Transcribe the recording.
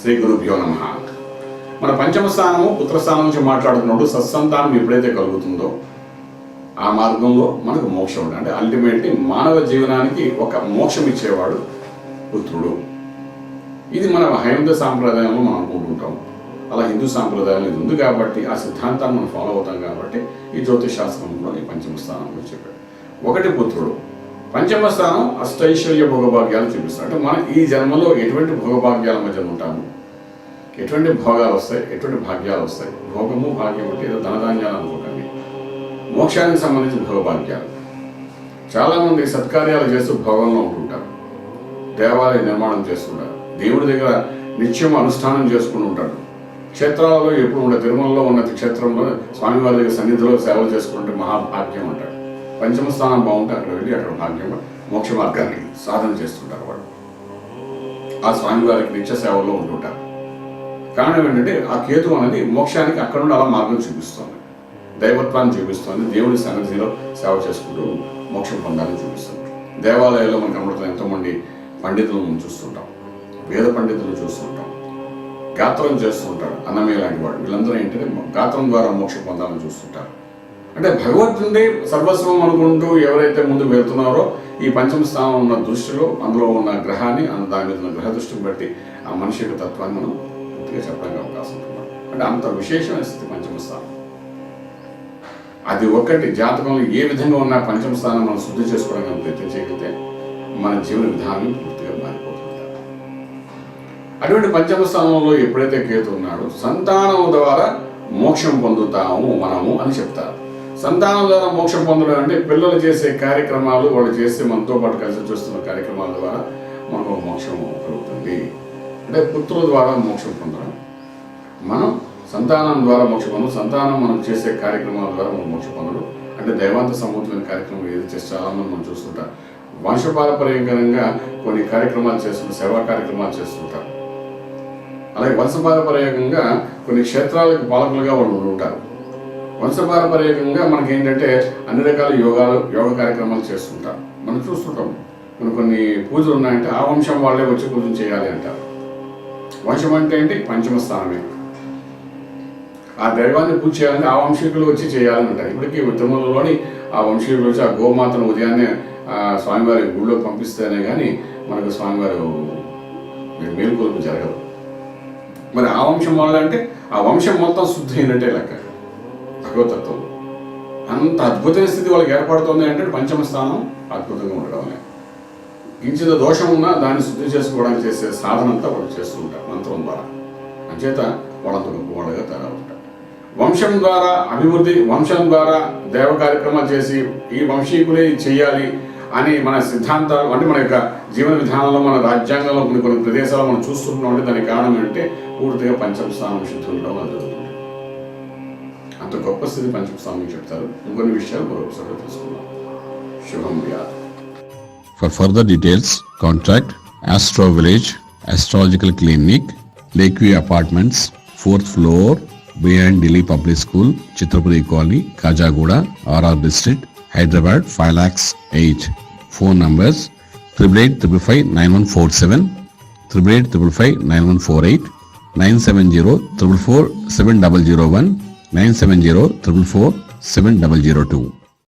శ్రీ గురుభ్యో నమ. మన పంచమ స్థానము పుత్రస్థానం నుంచి మాట్లాడుతున్నప్పుడు సత్సంతానం ఎప్పుడైతే కలుగుతుందో ఆ మార్గంలో మనకు మోక్షం ఉంటుంది అంటే అల్టిమేట్లీ మానవ జీవనానికి ఒక మోక్షం ఇచ్చేవాడు పుత్రుడు. ఇది మన హైంద సాంప్రదాయంలో మనం అనుకుంటుంటాం. అలా హిందూ సాంప్రదాయంలో ఇది ఉంది కాబట్టి ఆ సిద్ధాంతాన్ని మనం ఫాలో అవుతాం కాబట్టి ఈ జ్యోతిష్ శాస్త్రంలో ఈ పంచమ స్థానం చెప్పాడు. ఒకటి పుత్రుడు. పంచమ స్థానం అష్టైశ్వర్య భోగభాగ్యాలు చూపిస్తాం అంటే మనం ఈ జన్మలో ఎటువంటి భోగభాగ్యాల మధ్య ఉంటాము? ఎటువంటి భోగాలు వస్తాయి? ఎటువంటి భాగ్యాలు వస్తాయి? భోగము భాగ్యం అంటే ఏదో ధనధాన్యాలు అనుకోకండి మోక్షానికి సంబంధించిన భోగభాగ్యాలు. చాలామంది సత్కార్యాలు చేస్తూ భోగంలో ఉంటుంటారు. దేవాలయ నిర్మాణం చేస్తుంటారు. దేవుడి దగ్గర నిత్యం అనుష్ఠానం చేసుకుని ఉంటాడు క్షేత్రాలలో ఎప్పుడు ఉండే తిరుమలలో ఉన్న క్షేత్రంలో స్వామివారి దగ్గర సన్నిధిలో సేవలు చేసుకుంటే మహాభాగ్యం అంటాడు పంచమ స్థానం బాగుంటే అక్కడ వెళ్ళి అక్కడ భాగ్యంగా మోక్ష మార్గాన్ని సాధన చేస్తుంటారు వాళ్ళు. ఆ స్వామివారికి నిత్య సేవలో ఉంటుంటారు. కారణం ఏంటంటే ఆ కేతు అనేది మోక్షానికి అక్కడ నుండి అలా మార్గం చూపిస్తుంది. దైవత్వాన్ని చూపిస్తుంది. దేవుడి సన్నిధిలో సేవ చేసుకుంటూ మోక్షం పొందాలని చూపిస్తుంది. దేవాలయాల్లో మనకు కనబడుతున్న ఎంతోమంది పండితులను చూస్తుంటాం. వేద పండితులను చూస్తుంటాం. గాత్రం చేస్తుంటారు. అన్నమయ్య లాంటి వాడు. వీళ్ళందరూ ఏంటంటే గాత్రం ద్వారా మోక్షం పొందాలని చూస్తుంటారు. అంటే భగవంతుడే సర్వస్వం అనుకుంటూ ఎవరైతే ముందు వెళ్తున్నారో ఈ పంచమ స్థానం ఉన్న దృష్టిలో అందులో ఉన్న గ్రహాన్ని దాని మీద ఉన్న గ్రహ దృష్టిని బట్టి ఆ మనిషి యొక్క తత్వాన్ని మనం పూర్తిగా చెప్పడానికి అవకాశం ఉంటుంది. అంటే అంత విశేషమైన స్థితి పంచమ స్థానం. అది ఒకటి జాతకంలో ఏ విధంగా ఉన్న పంచమ స్థానం మనం శుద్ధి చేసుకోవడానికి ప్రయత్నం చేయగలిగితే మన జీవన విధానం పూర్తిగా మారిపోతుంది. అటువంటి పంచమ స్థానంలో ఎప్పుడైతే కేతు ఉన్నాడో సంతానం ద్వారా మోక్షం పొందుతాము మనము అని చెప్తారు. సంతానం ద్వారా మోక్షం పొందడం అంటే పిల్లలు చేసే కార్యక్రమాలు వాళ్ళు చేసే మనతో పాటు కలిసి చూస్తున్న కార్యక్రమాల ద్వారా మనకు మోక్షం కలుగుతుంది. అంటే పుత్రుల ద్వారా మోక్షం పొందడం. మనం సంతానం ద్వారా మోక్ష పొందడం సంతానం మనం చేసే కార్యక్రమాల ద్వారా మనం మోక్ష పొందడం. అంటే దైవాంత సమూహమైన కార్యక్రమం ఏది చేస్తే చాలా మనం చూస్తుంటాం. వంశపారపర్యంగా కొన్ని కార్యక్రమాలు చేస్తుంటారు సేవా కార్యక్రమాలు చేస్తుంటారు అలాగే వంశపారపర్యంగా కొన్ని క్షేత్రాలకు పాలకులుగా వాళ్ళు ఉంటారు వంశపారపర్యంగా మనకి ఏంటంటే అన్ని రకాల యోగాలు యోగ కార్యక్రమాలు చేస్తుంటాం. మనం చూస్తుంటాం. కొన్ని కొన్ని పూజలు ఉన్నాయంటే ఆ వంశం వాళ్ళే వచ్చి పూజలు చేయాలి అంటారు. వంశం అంటే ఏంటి? పంచమ స్థానమే ఆ దైవాన్ని పూజ చేయాలంటే ఆ వంశీకులు వచ్చి చేయాలని అంటారు ఇప్పటికీ తిరుమలలోని ఆ వంశీకులు వచ్చి ఆ గోమాతను ఉదయాన్నే స్వామివారి గుళ్ళో పంపిస్తేనే కానీ మనకు స్వామివారి మేలుకొలుపు జరగదు. మరి ఆ వంశం వల్ల అంటే ఆ వంశం మొత్తం శుద్ధి అయినట్టే లెక్క. భగవతత్వం అంత అద్భుతమైన స్థితి వాళ్ళకి ఏర్పడుతుంది అంటే పంచమ స్థానం అద్భుతంగా ఉండడం ఇంచిన దోషం ఉన్నా దాన్ని శుద్ధి చేసుకోవడానికి చేసే సాధన అంతా వాళ్ళు చేస్తూ ఉంటారు మంత్రం ద్వారా. అంచేత వాళ్ళంత గొప్ప వాళ్ళగా తయారవుతారు. వంశం ద్వారా అభివృద్ధి వంశం ద్వారా దేవ కార్యక్రమాలు చేసి ఈ వంశీకులే చేయాలి అని మన సిద్ధాంతాలు అంటే మన యొక్క జీవన విధానంలో మన రాజ్యాంగంలో కొన్ని కొన్ని ప్రదేశాలు మనం చూస్తున్నాం అంటే దానికి కారణం ఏంటంటే పూర్తిగా పంచమ స్థానం శుద్ధి ఉండడం జరుగుతుంది. అంత గొప్ప స్థితి పంచమస్వామి చెప్తారు ఇంకొన్ని విషయాలు మరొకసారి తెలుసుకుందాం శుభం for further details contact astro village astrological clinic lakeview apartments fourth floor beyond Delhi public school Chitrapuri colony Kajaguda R R district Hyderabad five lakhs eight phone numbers triple eight triple five nine one four seven triple eight triple five nine one four eight nine seven zero triple four seven double zero one 970 444 7002.